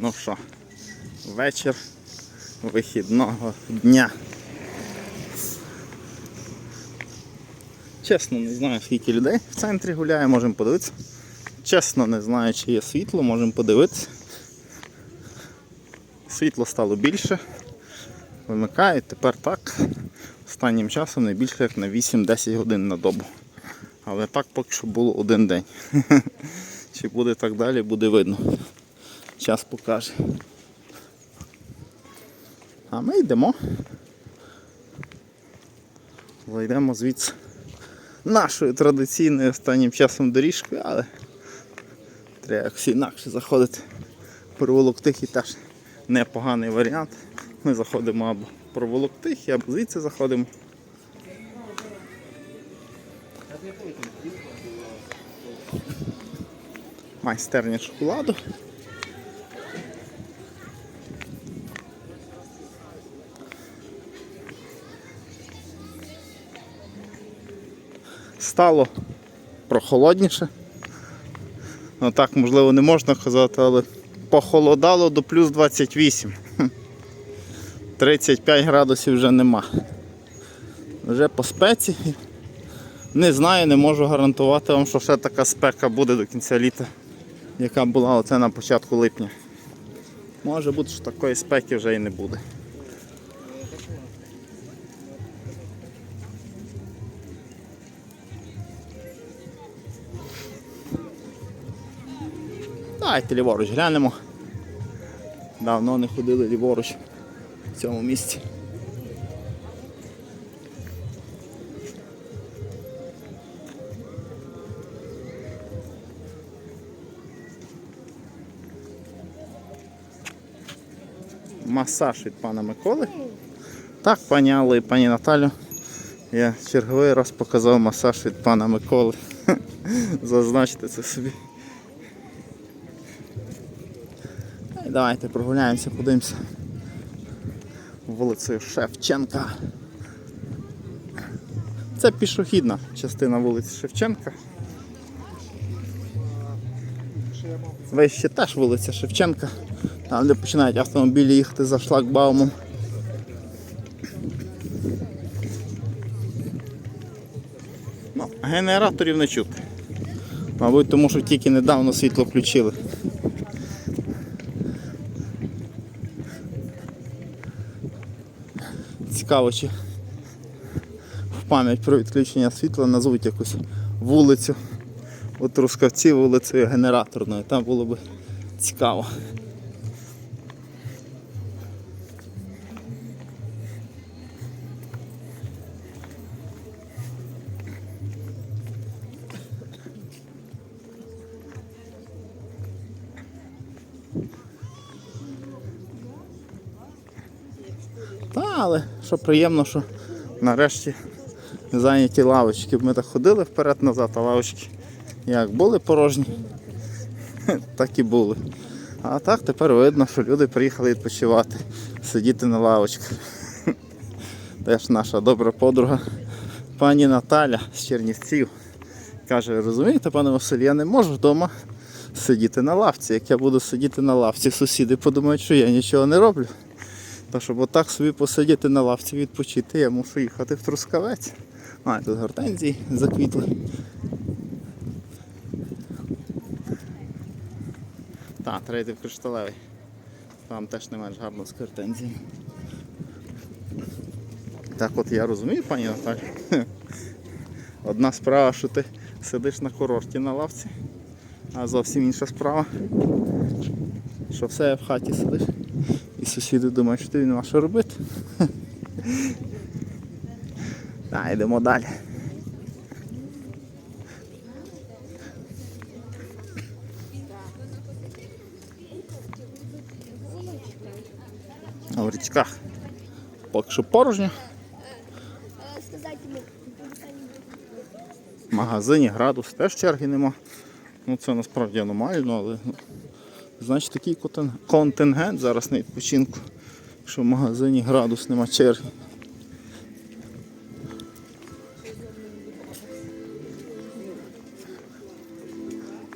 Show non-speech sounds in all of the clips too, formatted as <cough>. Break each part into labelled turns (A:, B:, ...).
A: Ну що, вечір вихідного дня. Чесно, не знаю, скільки людей в центрі гуляє, можемо подивитися. Чесно, не знаю, чи є світло, можемо подивитися. Світло стало більше. Вимикають, тепер так. Останнім часом не більше як на 8-10 годин на добу. Але так поки що було один день. <laughs> Чи буде так далі, буде видно. Час покаже. А ми йдемо. Зайдемо звідси нашою традиційною останнім часом доріжкою, але треба якось інакше заходити. Проволок тихий теж непоганий варіант. Ми заходимо або проволок тихий, або звідси заходимо. Майстерня шоколаду. Стало прохолодніше. Ну так, можливо, не можна казати, але похолодало до плюс 28. 35 <laughs> градусів вже нема. Вже по спеці. Не знаю, не можу гарантувати вам, що ще така спека буде до кінця літа, яка була оце на початку липня. Може бути, що такої спеки вже і не буде. Давайте ліворуч глянемо. Давно не ходили ліворуч в цьому місці. Масаж від пана Миколи. Так, пані Алло і пані Наталю. Я черговий раз показав масаж від пана Миколи. <laughs> Зазначте це собі. Давайте прогуляємося, подивимося вулицею Шевченка. Це пішохідна частина вулиці Шевченка. Вище теж вулиця Шевченка, там де починають автомобілі їхати за шлагбаумом. Ну, генераторів не чути. Мабуть, тому що тільки недавно світло включили. Цікаво, в пам'ять про відключення світла назвуть якусь вулицю. У Трускавці вулицею генераторною. Там було б цікаво. Але що приємно, що нарешті зайняті лавочки. Ми так ходили вперед-назад, а лавочки як були порожні, <laughs> так і були. А так тепер видно, що люди приїхали відпочивати, сидіти на лавочках. <laughs> Теж наша добра подруга пані Наталя з Чернівців. Каже, розумієте, пане Василь, я не можу вдома сидіти на лавці. Як я буду сидіти на лавці, сусіди подумають, що я нічого не роблю. Та щоб отак собі посидіти на лавці відпочити, я мушу їхати в Трускавець. А, тут гортензії заквітли. Йти в кришталевий. Там теж не менш гарно з гортензіями. Так от я розумію, пані Наталі. <laughs> Одна справа, що ти сидиш на курорті на лавці, а зовсім інша справа, що все в хаті сидиш. І сусіди думають, що тобі нема що робити. <laughs> Так, йдемо далі. В річках поки що порожньо. В магазині градус теж черги нема. Ну це насправді аномально, але ну, значить такий контингент зараз на відпочинку, що в магазині градус нема черги.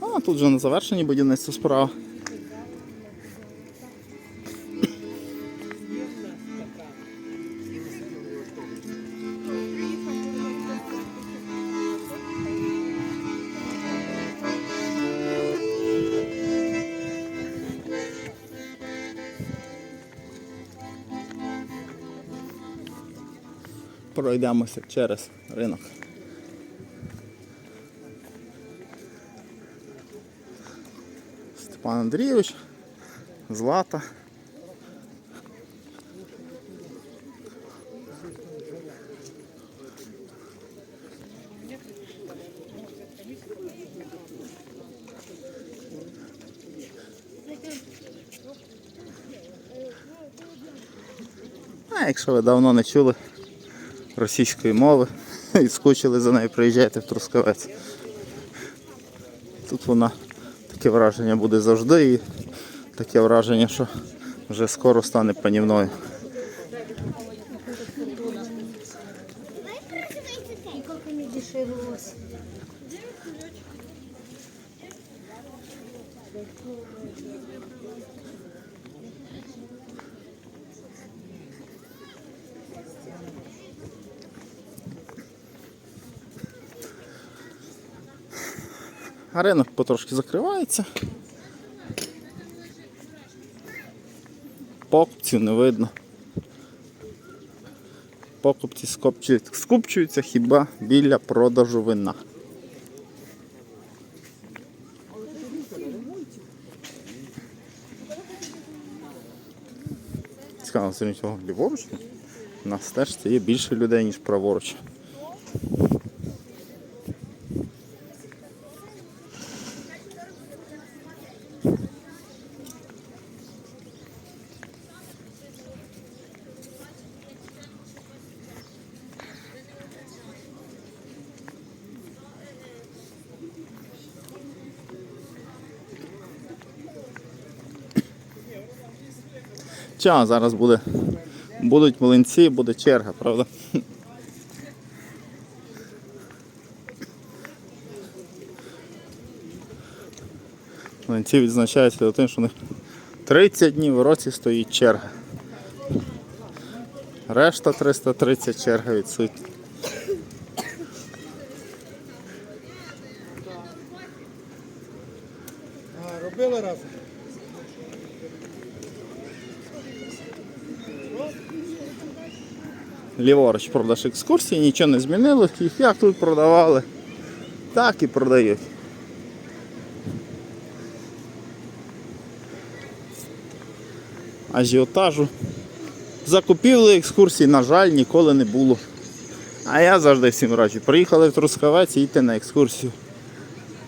A: А тут вже на завершенні будівництво справа. Пройдемося через ринок. Степан Андрійович, Злата. А якщо ви давно не чули російської мови <laughs> і скучили за нею, приїжджайте в Трускавець. Тут вона таке враження буде завжди і таке враження, що вже скоро стане панівною. А потрошки закривається. Покупців не видно. Покупці скупчуються хіба біля продажу вина. Цікаво, сьогодні цього ліворуч. У нас теж це є більше людей, ніж праворуч. Ча, зараз буде. Будуть млинці, буде черга, правда? Млинці відзначаються тим, що у них 30 днів в році стоїть черга. Решта 330 черга відсутня.
B: Робили раз.
A: Ліворуч продаж екскурсії, нічого не змінилось, їх як тут продавали, так і продають. Ажіотажу. Закупівли екскурсій, на жаль, ніколи не було. А я завжди всім раджу. Приїхали в Трускавець, їдьте на екскурсію.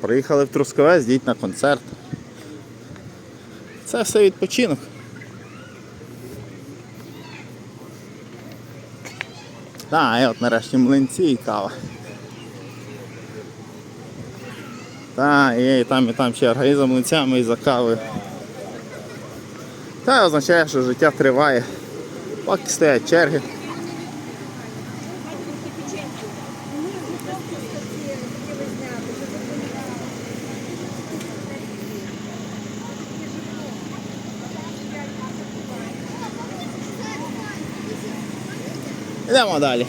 A: Приїхали в Трускавець, йдіть на концерт. Це все відпочинок. Так, і от нарешті млинці і кава. Та, є і там, і там черга, і за млинцями, і за кавою. Це означає, що життя триває. Поки стоять черги. Йдемо далі.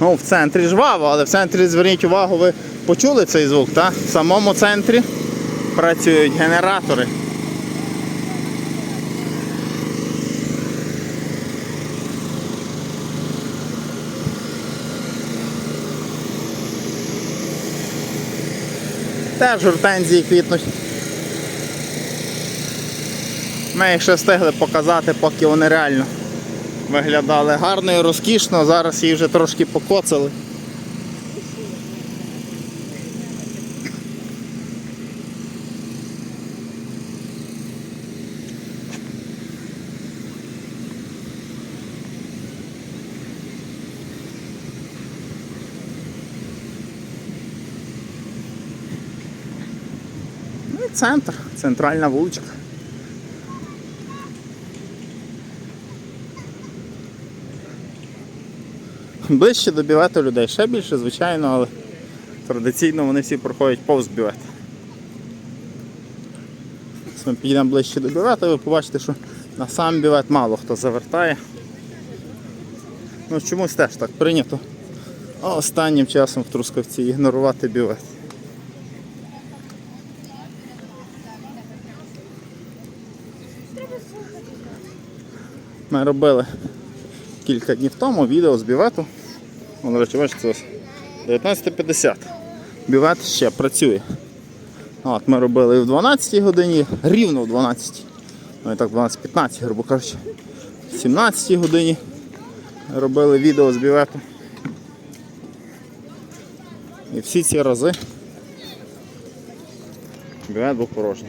A: Ну, в центрі жваво, але в центрі зверніть увагу, ви почули цей звук, так? В самому центрі працюють генератори. Теж гортензії квітнуть. Ми їх ще встигли показати, поки вони реально виглядали гарно і розкішно, зараз її вже трошки покоцали. Ну центр, центральна вуличка. Ближче до бювету людей ще більше, звичайно, але традиційно вони всі проходять повз. Ось Ми підійдемо ближче до бювету, ви побачите, що на сам бювет мало хто завертає. Ну чомусь теж так прийнято. А останнім часом в Трускавці ігнорувати бювет. Ми робили кілька днів тому відео з бівету. О, до речі, бачите, 19.50. Бівет ще працює. От, ми робили в 12 годині, рівно в 12. Ну і так, 12.15, грубо кажучи. В 17 годині робили відео з бівету. І всі ці рази бівет був порожній.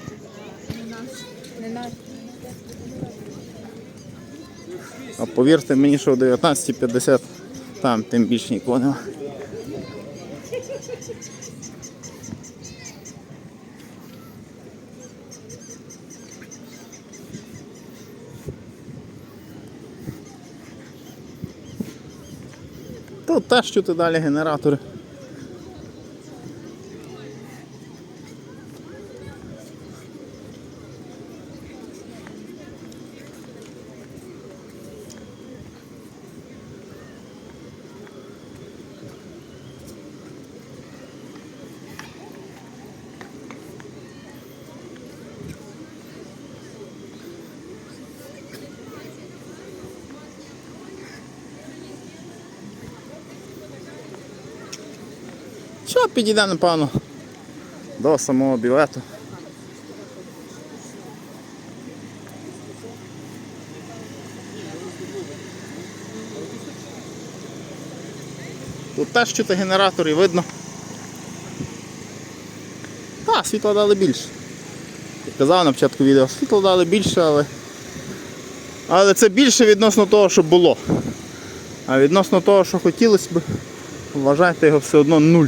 A: А повірте мені, що в 19.50 там тим більше нікого нема. Та теж чути далі генератори. Що підійде, напевно, до самого білету. Тут теж чути генератор і видно. Так, світло дали більше. Як казав на початку відео, світло дали більше, але. Але це більше відносно того, що було. А відносно того, що хотілося б, вважайте його все одно нуль.